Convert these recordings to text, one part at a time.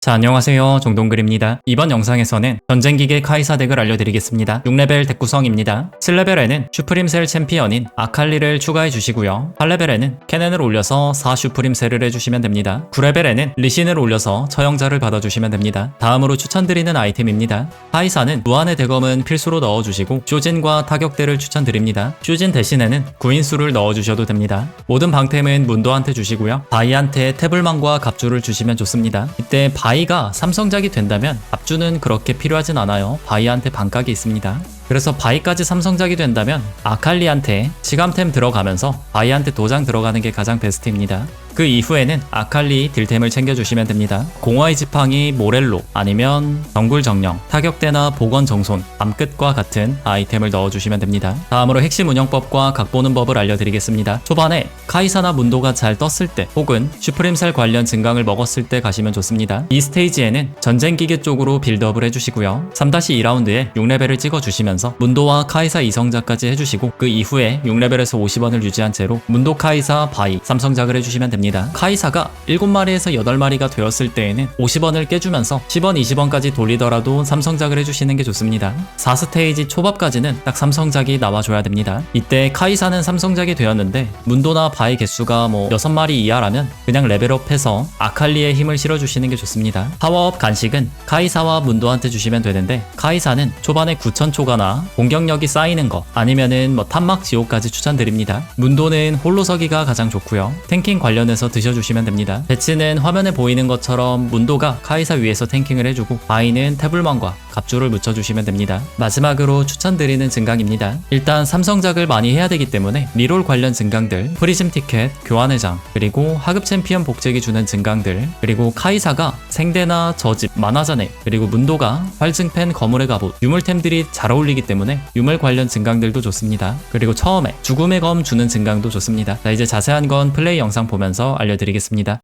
자, 안녕하세요. 종동글입니다. 이번 영상에서는 전쟁기계 카이사 덱을 알려드리겠습니다. 6레벨 덱 구성입니다. 7레벨에는 슈프림셀 챔피언인 아칼리를 추가해 주시고요. 8레벨에는 캐넨을 올려서 4 슈프림셀을 해주시면 됩니다. 9레벨에는 리신을 올려서 처형자를 받아주시면 됩니다. 다음으로 추천드리는 아이템입니다. 카이사는 무한의 대검은 필수로 넣어주시고 쇼진과 타격대를 추천드립니다. 쇼진 대신에는 구인수를 넣어주셔도 됩니다. 모든 방템은 문도한테 주시고요. 바이한테 태블망과 갑주를 주시면 좋습니다. 이때 바 이가 삼성작이 된다면 갑주는 그렇게 필요하진 않아요. 바이한테 반각이 있습니다. 그래서 바이까지 삼성작이 된다면 아칼리한테 시감템 들어가면서 바이한테 도장 들어가는 게 가장 베스트입니다. 그 이후에는 아칼리 딜템을 챙겨주시면 됩니다. 공화의 지팡이 모렐로 아니면 정굴 정령, 타격대나 복원 정손, 밤끝과 같은 아이템을 넣어주시면 됩니다. 다음으로 핵심 운영법과 각 보는 법을 알려드리겠습니다. 초반에 카이사나 문도가 잘 떴을 때 혹은 슈프림셀 관련 증강을 먹었을 때 가시면 좋습니다. 이 스테이지에는 전쟁기계 쪽으로 빌드업을 해주시고요. 3-2라운드에 6레벨을 찍어주시면서 문도와 카이사 2성자까지 해주시고 그 이후에 6레벨에서 50원을 유지한 채로 문도 카이사 바이 삼성작을 해주시면 됩니다. 카이사가 7마리에서 8마리가 되었을 때에는 50원을 깨주면서 10원, 20원까지 돌리더라도 삼성작을 해주시는 게 좋습니다. 4스테이지 초밥까지는 딱 삼성작이 나와줘야 됩니다. 이때 카이사는 삼성작이 되었는데 문도나 바이 개수가 뭐 6마리 이하라면 그냥 레벨업해서 아칼리의 힘을 실어주시는 게 좋습니다. 파워업 간식은 카이사와 문도한테 주시면 되는데 카이사는 초반에 9천 초가나 공격력이 쌓이는 거 아니면은 뭐 탐막 지옥까지 추천드립니다. 문도는 홀로 서기가 가장 좋고요. 탱킹 관련해서 드셔주시면 됩니다. 배치는 화면에 보이는 것처럼 문도가 카이사 위에서 탱킹을 해주고 바이는 태블망과 갑주를 묻혀주시면 됩니다. 마지막으로 추천드리는 증강입니다. 일단 삼성작을 많이 해야 되기 때문에 리롤 관련 증강들, 프리즘 티켓, 교환회장, 그리고 하급 챔피언 복제기 주는 증강들, 그리고 카이사가 생대나 저집, 만화자네, 그리고 문도가 활증펜, 거물의 갑옷, 유물템들이 잘 어울리기 때문에 유물 관련 증강들도 좋습니다. 그리고 처음에 죽음의 검 주는 증강도 좋습니다. 자, 이제 자세한 건 플레이 영상 보면서 알려드리겠습니다.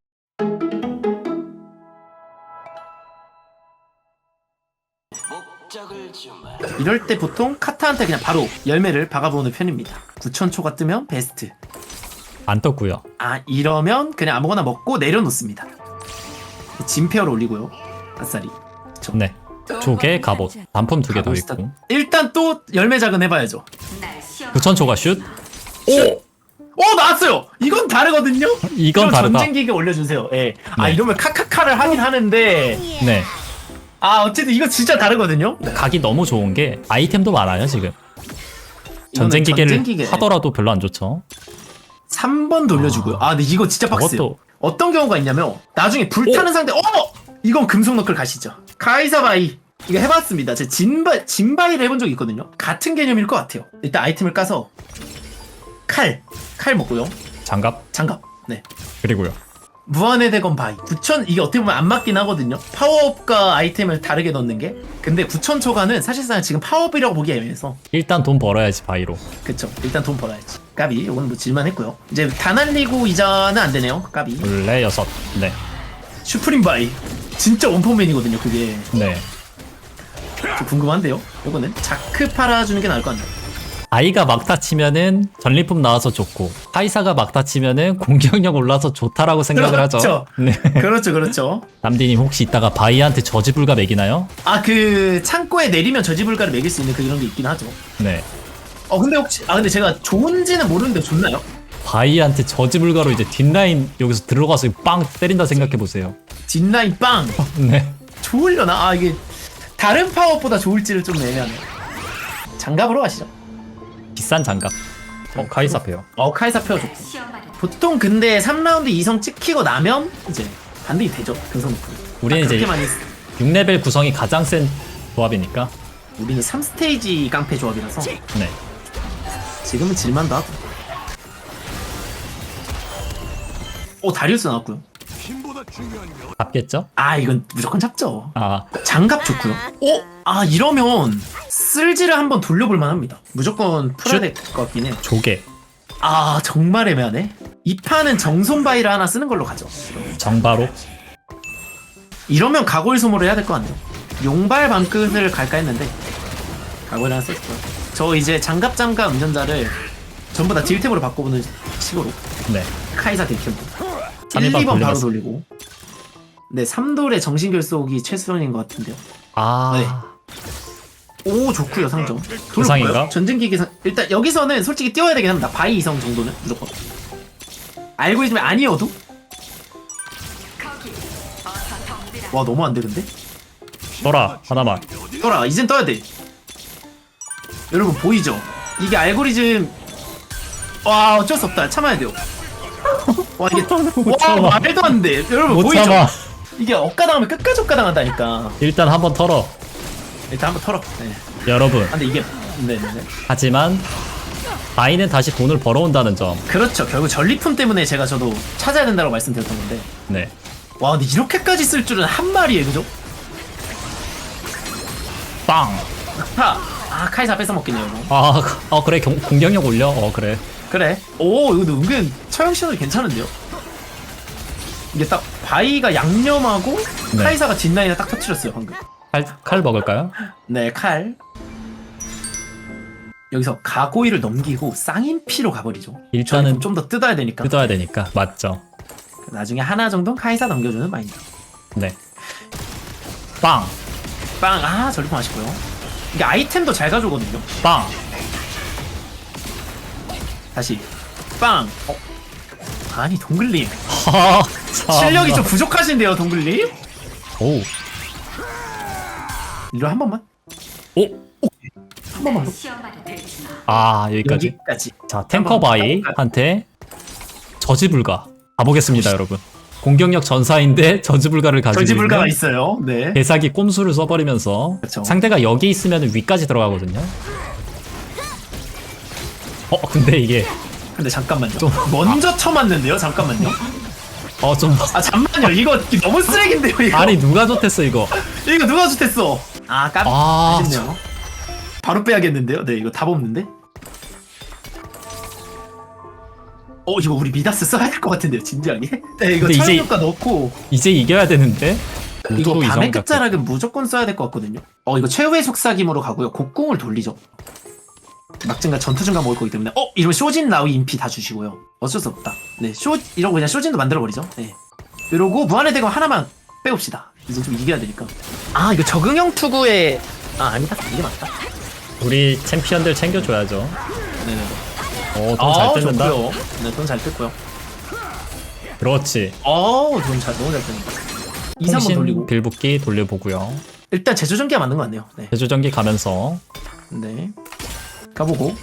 이럴 때 보통 카타한테 그냥 바로 열매를 박아보는 편입니다. 9천초가 뜨면 베스트. 안 떴고요. 아 이러면 그냥 아무거나 먹고 내려놓습니다. 진페어를 올리고요. 아싸리. 그쵸. 네. 조개, 갑옷, 단품 두 개 더 가고 있고. 일단 또 열매 작은 해봐야죠. 9천초가 슛? 오 나왔어요. 이건 다르거든요. 이건 좀 다르다. 전쟁기계 올려주세요. 예. 아 네. 이러면 카카카를 하긴 하는데 네. 아 어쨌든 이거 진짜 다르거든요. 각이 너무 좋은 게 아이템도 많아요, 지금. 이거는 전쟁 기계를 전쟁기계. 하더라도 별로 안 좋죠. 3번 돌려주고요. 아 근데 이거 진짜 빡세요. 저것도- 어떤 경우가 있냐면 나중에 불타는 상대 어 이건 금속 너클 가시죠. 카이사바이 이거 해봤습니다. 제가 진바 진바이를 해본 적이 있거든요. 같은 개념일 것 같아요. 일단 아이템을 까서 칼 칼 먹고요. 장갑 장갑 네 그리고요. 무한의 대검 바이 9천 이게 어떻게 보면 안 맞긴 하거든요. 파워업과 아이템을 다르게 넣는 게 근데 9천 초과는 사실상 지금 파워업이라고 보기 애매해서 일단 돈 벌어야지 바이로. 그쵸 일단 돈 벌어야지. 까비 이건 뭐 질만했고요. 이제 다 날리고 이자는 안 되네요. 까비. 원래 여섯. 네. 슈프림 바이 진짜 원포맨이거든요 그게 네. 좀 궁금한데요 이거는 자크 팔아주는 게 나을 것 같네요 아이가 막타 치면은 전리품 나와서 좋고 카이사가 막타 치면은 공격력 올라서 좋다라고 생각을 하죠. 그렇죠. 네. 그렇죠 그렇죠 남디님 혹시 이따가 바이한테 저지불가 매기나요? 아 그 창고에 내리면 저지불가를 매길 수 있는 그런 게 있긴 하죠 네. 어 근데 혹시 아 근데 제가 좋은지는 모르는데 좋나요? 바이한테 저지불가로 이제 뒷라인 여기서 들어가서 빵 때린다 생각해 보세요. 뒷라인 빵 네. 좋으려나? 아 이게 다른 파워보다 좋을지를 좀 애매하네요 장갑으로 가시죠 비싼 장갑. 어 카이사 페어. 어 카이사 페어 좋고 보통 근데 3라운드 2성 찍히고 나면 이제 반등이 되죠 금성 놓고 우리는 이제 그렇게 많이 6레벨 구성이 가장 센 조합이니까. 우리는 3스테이지 깡패 조합이라서 네. 지금은 질만도 하고 오 다리우스 나왔고요 힘보다 중요한 게 잡겠죠? 아 이건 무조건 잡죠. 아 장갑 좋고요. 오? 아 이러면 쓸지를 한번 돌려볼 만합니다. 무조건 풀어야 것 같긴 해. 조개 아 정말 애매하네. 이 판은 정손바이를 하나 쓰는 걸로 가죠. 정바로 이러면 가골 소모를 해야 될 것 같네요. 용발 방끈을 갈까 했는데 가골 하나 썼고요. 저 이제 장갑 장갑 운전자를 전부 다 딜탭으로 바꿔보는 식으로 네 카이사 딜템. 1, 2번 바로 갔어. 돌리고. 네, 3돌의 정신결속이 최수연인 것 같은데요. 아, 네. 오, 좋고요 상점. 돌 부상인가? 볼까요? 전쟁기기 상. 일단 여기서는 솔직히 뛰어야 되긴 합니다. 바이 이성 정도는 무조건. 알고 있지만 아니어도? 와, 너무 안 되는데? 떠라 하나만. 떠라, 이젠 떠야 돼. 여러분, 보이죠? 이게 알고리즘. 와, 어쩔 수 없다. 참아야 돼요. 와 이게 와. 말도 안 돼. 여러분 못 보이죠? 참아 이게 억가당하면 끝까지 억가당한다니까. 일단 한번 털어 일단 한번 털어. 네. 여러분 아, 근데 이게 네네네. 하지만 바이는 다시 돈을 벌어온다는 점 그렇죠. 결국 전리품 때문에 제가 저도 찾아야 된다고 말씀드렸던 건데. 네. 와, 근데 이렇게까지 쓸 줄은 한 마리에 그죠? 빵! 하. 아, 카이사 뺏어 먹겠네요, 이거. 아, 그- 어, 그래, 경- 공격력 올려? 어, 그래. 그래. 오, 이거 은근 처형 시너지 괜찮은데요? 이게 딱 바이가 양념하고 네. 카이사가 뒷라인에 딱 터트렸어요, 방금. 칼, 칼 먹을까요? 네, 칼. 여기서 가고이를 넘기고 쌍인피로 가버리죠. 일단은 좀 더 뜯어야 되니까. 뜯어야 되니까. 맞죠. 나중에 하나 정도는 카이사 넘겨주는 마인드. 네. 빵! 빵, 아, 전리품 아쉽고요. 이게 아이템도 잘 가져오거든요. 빵! 다시 빵. 어? 아니 동글님 하, 실력이 좀 부족하신데요 동글님? 오, 이거 한 번만 오! 한 번만 더. 아, 여기까지. 여기까지. 자, 탱커 바이한테 저지 불가. 가보겠습니다, 여러분. 공격력 전사인데 저지 불가를 가지고 절지불가가 있는 있어요. 네. 개사기 꼼수를 써버리면서 그쵸. 상대가 여기 있으면 위까지 들어가거든요. 어, 근데 이게 근데 잠깐만요. 좀- 먼저 쳐맞는데요. 잠깐만요. 어 좀 아 잠만요. 이거 너무 쓰레기인데요. 이거. 아니 누가 좋댔어 이거. 이거 누가 좋댔어? 아 깜. 아, 아쉽네요. 바로 빼야겠는데요. 네 이거 답 없는데. 어 이거 우리 미다스 써야 될 것 같은데요. 진지하게. 네 이거 근데 이제- 철효과 넣고 이제 이겨야 되는데. 이거 밤의. 끝자락은 무조건 써야 될 것 같거든요. 어 이거 최후의 속삭임으로 가고요. 곡궁을 돌리죠. 막증과 전투증가 먹을 거기 때문에 어 이러면 쇼진 라우 인피 다 주시고요. 어쩔 수 없다. 네쇼 이러고 그냥 쇼진도 만들어 버리죠. 네. 이러고 무한의 대검 하나만 빼옵시다. 이제 좀 이겨야 되니까. 아 이거 적응형 투구에 아 아니다 이게 맞다. 우리 챔피언들 챙겨줘야죠. 네네. 어, 돈잘 뜯는다. 네돈 잘 뜯고요. 그렇지. 어돈잘 너무 잘 뜯는다. 2, 3번 통신 돌리고 빌붙기 돌려보고요. 일단 제조전기가 맞는 것 같네요. 네. 제조전기 가면서 네. 가보고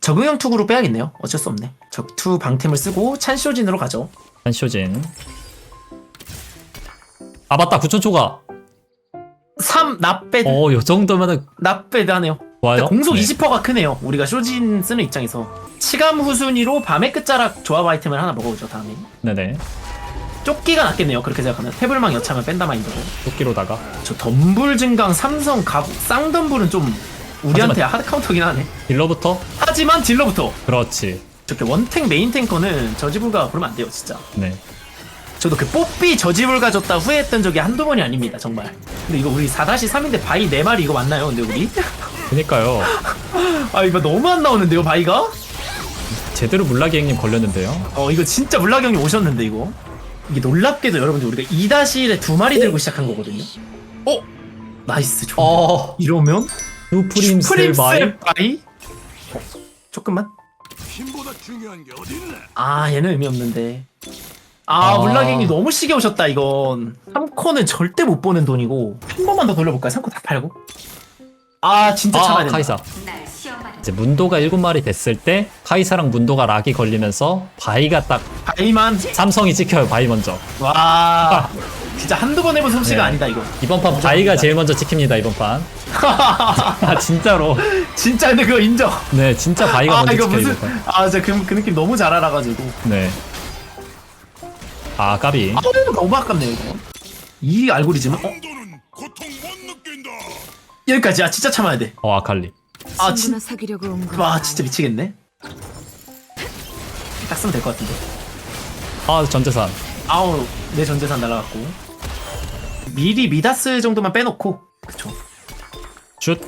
적응형 투구로 빼야겠네요. 어쩔 수 없네. 적투 방템을 쓰고 찬쇼진으로 가죠. 한쇼진. 아 맞다 9천 초가. 3 납배드 어, 요 정도면은 납배드 하네요. 좋아요. 공속 네. 20%가 크네요. 우리가 쇼진 쓰는 입장에서 치감 후순위로 밤의 끝자락 조합 아이템을 하나 먹어보죠. 다음에 네네. 쫓기가 낫겠네요. 그렇게 생각하면 태블망 여차면 뺀다 마인드로. 도끼로다가 저 덤불 증강 삼성 가부 쌍덤불은 좀 우리한테 하드 카운터긴 하네. 딜러부터. 하지만 딜러부터 그렇지. 저렇게 원탱 메인 탱커는 저지불가 그러면 안 돼요 진짜. 네. 저도 그 뽀삐 저집을 가졌다 후회했던 적이 한두 번이 아닙니다 정말 근데 이거 우리 4-3인데 바이 4마리 이거 맞나요 근데 우리? 그니까요. 아 이거 너무 안 나오는데요 바이가? 제대로 물라기행님 걸렸는데요. 어 이거 진짜 물라경이 오셨는데 이거 이게 놀랍게도 여러분들 우리가 2-1에 두 마리 들고 시작한 거거든요 어? 나이스 좋아 어. 이러면 슈프림 셀 바이. 셀 바이? 어, 조금만 힘보다 중요한 게 어딨나? 아 얘는 의미 없는데 아, 아. 물라경이 너무 시게 오셨다 이건 3코는 절대 못 보는 돈이고 한 번만 더 돌려볼까요? 3코 다 팔고 아 진짜 참아야 아, 된다 카이사. 이제 문도가 7마리 됐을 때 카이사랑 문도가 락이 걸리면서 바이가 딱 바이만 삼성이 찍혀요. 바이 먼저. 와 진짜 한두 번 해본 솜씨가 네. 아니다 이거 이번 판 바이가 제일 먼저 찍힙니다. 이번 판. 아 진짜로. 진짜 근데 그거 인정 네, 진짜 바이가 아 먼저 이거 찍혀요. 무슨 이번 판. 아 진짜 그, 그 느낌 너무 잘 알아가지고 네. 아 까비. 아 너무 아깝네요 이거 이 알고리즘은 어? 너는 고통 못 느낀다. 여기까지 아 진짜 참아야 어 아칼리. 진- 친구나 사귀려고 온 거. 와 진짜 미치겠네 딱 쓰면 될 것 같은데 아 전재산. 아우 내 전재산 날라갔고 미리 미다스 정도만 빼놓고 그쵸 슛.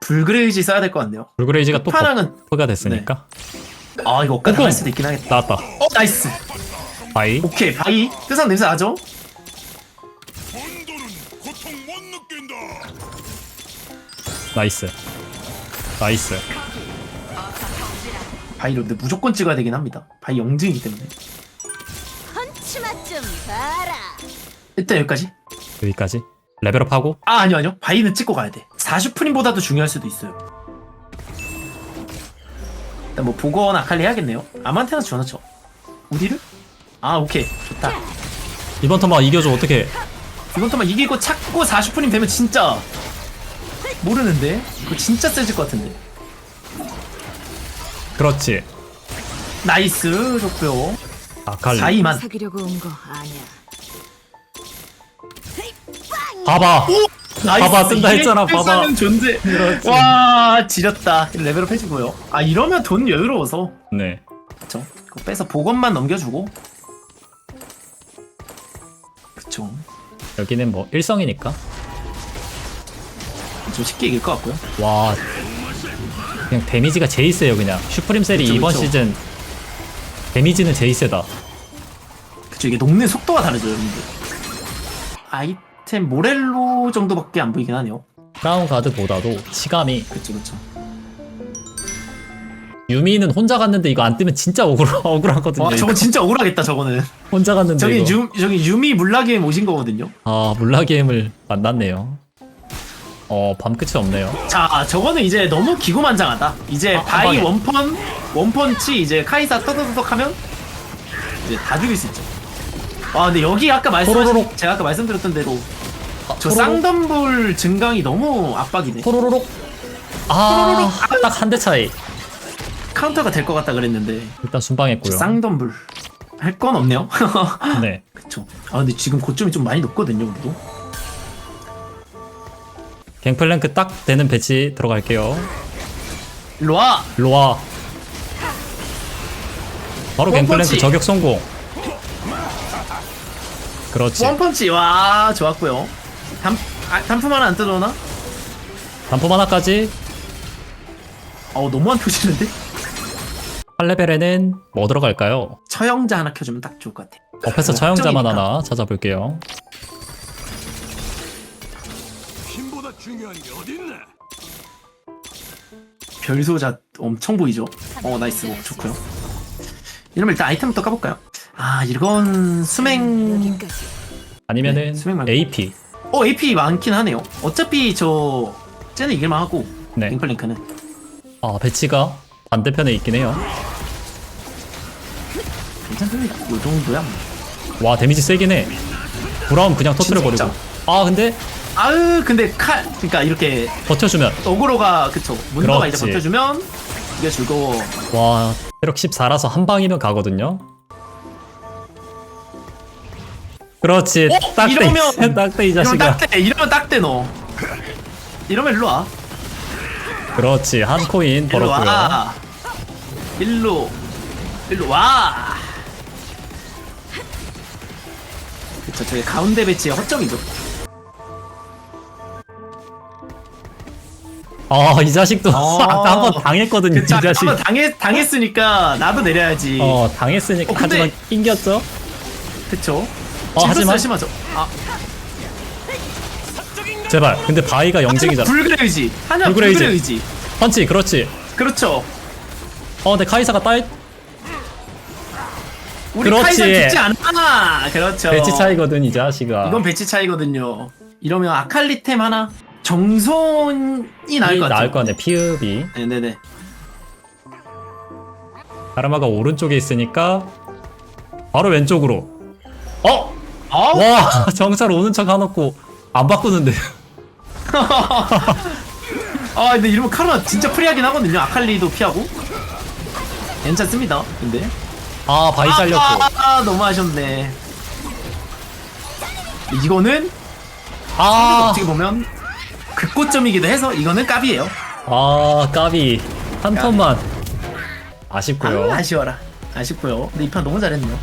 불그레이지 써야 될 것 같네요 불그레이지가 또 파랑은 버프가 됐으니까. 아 이거 오공. 할 수도 있긴 하겠다 나왔다. 어 나이스 바이. 오케이 바이 뜨상 냄새 나죠? 나이스. 나이스. 바이로 근데 무조건 찍어야 되긴 합니다. 바이 영증이기 때문에. 펀치 맛 좀 봐라. 일단 여기까지. 여기까지. 레벨업하고 아 아니요 아니요. 바이는 찍고 가야 돼. 40프림보다도 중요할 수도 있어요. 일단 뭐 보거나 아칼리 해야겠네요. 아만테나 지원하죠. 우디를? 아 오케이 좋다. 이번 턴만 이겨줘 어떻게? 이번 터만 이기고 찾고 40프림 되면 진짜 모르는데 이거 진짜 세질 것 같은데. 그렇지. 나이스 좋고요. 아칼리. 4위만. 사귀려고 온 거 아니야. 봐봐. 나이스. 봐봐, 뜬다 했잖아, 봐봐. 존재. 그렇지. 와 지렸다. 레벨업 해주고요. 아 이러면 돈 여유로워서 네. 그쵸. 그거 빼서 복원만 넘겨주고. 그쵸. 여기는 뭐 일성이니까. 좀 쉽게 이길 것 같고요. 와. 그냥 데미지가 제일 세요 그냥. 슈프림 셀이 그쵸, 이번 그쵸. 시즌 데미지는 제일 세다. 그쵸 이게 녹는 속도가 다르죠 여러분들. 아이 템 모렐로 정도밖에 안 보이긴 하네요. 다운 가드보다도 치감이 그쵸 그쵸. 유미는 혼자 갔는데 이거 안 뜨면 진짜 억울 억울하거든요. 와 이거. 저거 진짜 억울하겠다 저거는. 혼자 갔는데 저기 이거. 유 저기 유미 물라기에 오신 거거든요. 아 물라게임을 만났네요. 어 밤끝이 없네요. 자 저거는 이제 너무 기고만장하다. 이제 아, 한 바이 방에. 원펀 원펀치 이제 카이사 떠더덕하면 이제 다 죽일 수 있죠. 아 근데 여기 아까 토로로록. 제가 아까 말씀드렸던 대로 저. 쌍덤불 증강이 너무 압박이네. 토로로록. 아, 딱한 대 차이. 카운터가 될 것 같다 그랬는데 일단 저 순방했고요. 쌍덤불 할 건 없네요. 네. 그쵸. 아 근데 지금 고점이 좀 많이 높거든요, 우리도. 갱플랭크 딱 되는 배치 들어갈게요. 일로 와. 로아. 바로. 갱플랭크 저격 성공. 그렇지. 원펀치 와 좋았고요. 단 아, 단품 하나 안 뜯어나? 단품 하나까지. 어우 너무 안 펴지는데? 8레벨에는 뭐 들어갈까요? 처형자 하나 켜주면 딱 좋을 것 같아. 업에서 처형자만 걱정이니까. 하나 찾아볼게요. 힘보다 중요한 게 어딨나? 별소자 엄청 보이죠? 어 나이스 오, 좋고요. 이러면 일단 아이템부터 까볼까요? 아 이건 수맹. 아니면은 네, 말고. AP. 어 AP 많긴 하네요. 어차피 저 쟤는 이길만 하고 네. 링클링크는 아 배치가 반대편에 있긴 해요. 괜찮습니다. 이 정도야. 뭐. 와 데미지 세긴 해. 브라움 그냥 터트려 버리고. 진짜. 아 근데 아으 근데 칼 그러니까 이렇게 버텨주면 어그로가 그쵸 문도가 이제 그렇지. 버텨주면 이게 즐거워. 와 체력 14라서 한 방이면 가거든요. 그렇지 어? 딱대 이러면- 딱대 이 이러면 자식아. 딱대 이러면 딱대 너. 이러면 일로 와. 그렇지 한 코인 일로 벌었고요. 와. 일로 일로 와. 그쵸 저기 가운데 배치의 허점이죠. 아이 자식도 어. 아까 한번 당했거든요 이 그쵸 자식. 한번 당했 당했으니까 나도 내려야지. 어 당했으니까 어, 근데- 하지만 낑겼죠. 그쵸. 어, 하지만- 심하죠. 아 제발. 근데 바위가 영쟁이잖아. 불그레 의지. 하냐 불그레 불그레 의지. 의지. 펀치 그렇지. 그렇죠. 어 근데 카이사가 따 우리 그렇지. 카이사 죽지 않아. 그렇죠. 배치 차이거든 이 자식아. 이건 배치 차이거든요. 이러면 아칼리템 하나 정손이 나을 것 같아요. 나을 거 같네 피읍이. 네네네. 다르마가 오른쪽에 있으니까 바로 왼쪽으로. 어? 어? 와 정찰 오는 척 해놓고 안 바꾸는데. 아 근데 이러면 카르마 진짜 프리하긴 하거든요. 아칼리도 피하고. 괜찮습니다. 근데. 아 바위 잘렸고. 아, 아, 너무 아쉽네. 이거는 아, 어떻게 보면 극고점이기도 해서 이거는 까비예요. 아 까비 한 턴만 아쉽고요. 아, 아쉬워라. 아쉽고요. 근데 이 판 너무 잘했네요.